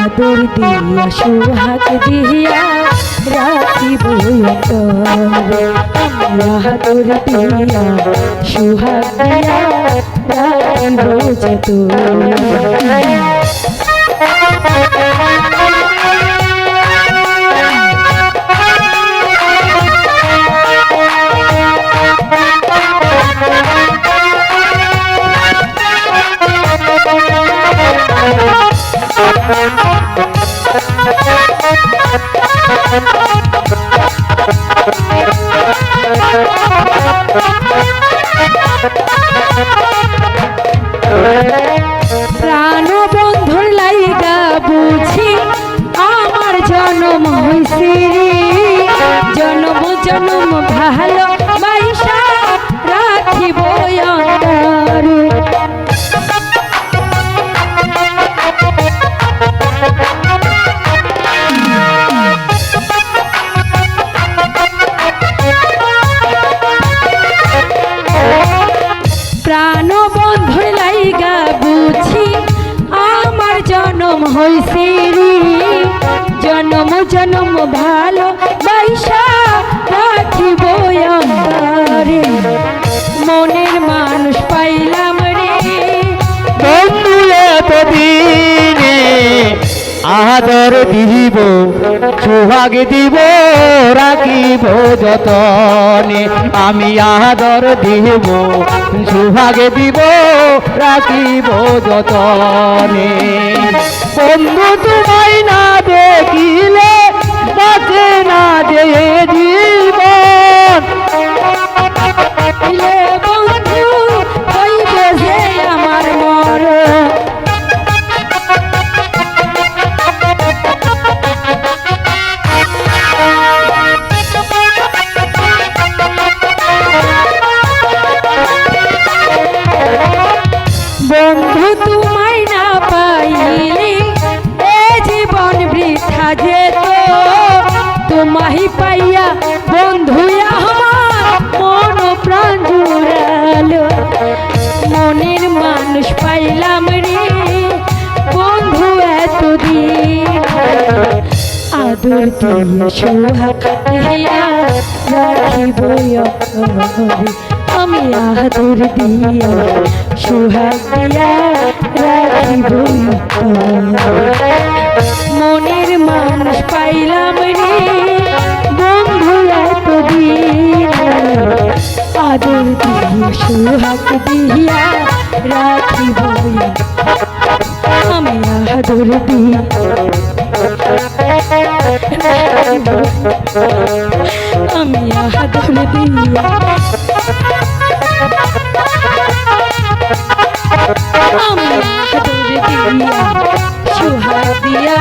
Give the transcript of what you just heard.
দিয়া সুহাগ দিয়া রাখিব আদর দিয়া সুহাগ দিয়া রাখিব যতনে প্রাণ বন্ধুর লাইগা বুঝি আমার জন্ম হইছে। জন্ম হইছে রে। জন্ম জন্ম ভালো বাইসা রাখিব অন্তরে মনের মানুষ পাইলাম রে। বন্ধু, এতদিনে আদর দিব, সুহাগ দিব, রাখিব যতনে। আমি আদর দিব, সুহাগ দিব, রাখিব যতনে। বন্ধু তোমায় না দেখিলে বাঁচে না যে পাইয়া বন্ধু আমার মন প্রাণ জুড়ালো। মনের মানুষ পাইলাম রে, বন্ধু এতদিন। আদর দিয়ে সোহাগ দিয়া রাখিব। আমি আদর দিয়া সোহাগ দিয়া রাখিব সোহাগ দিয়া রাখিব আমি আদর দিয়া আমি আদর দিয়া আমি আদর দিয়া সুহাগ দিয়া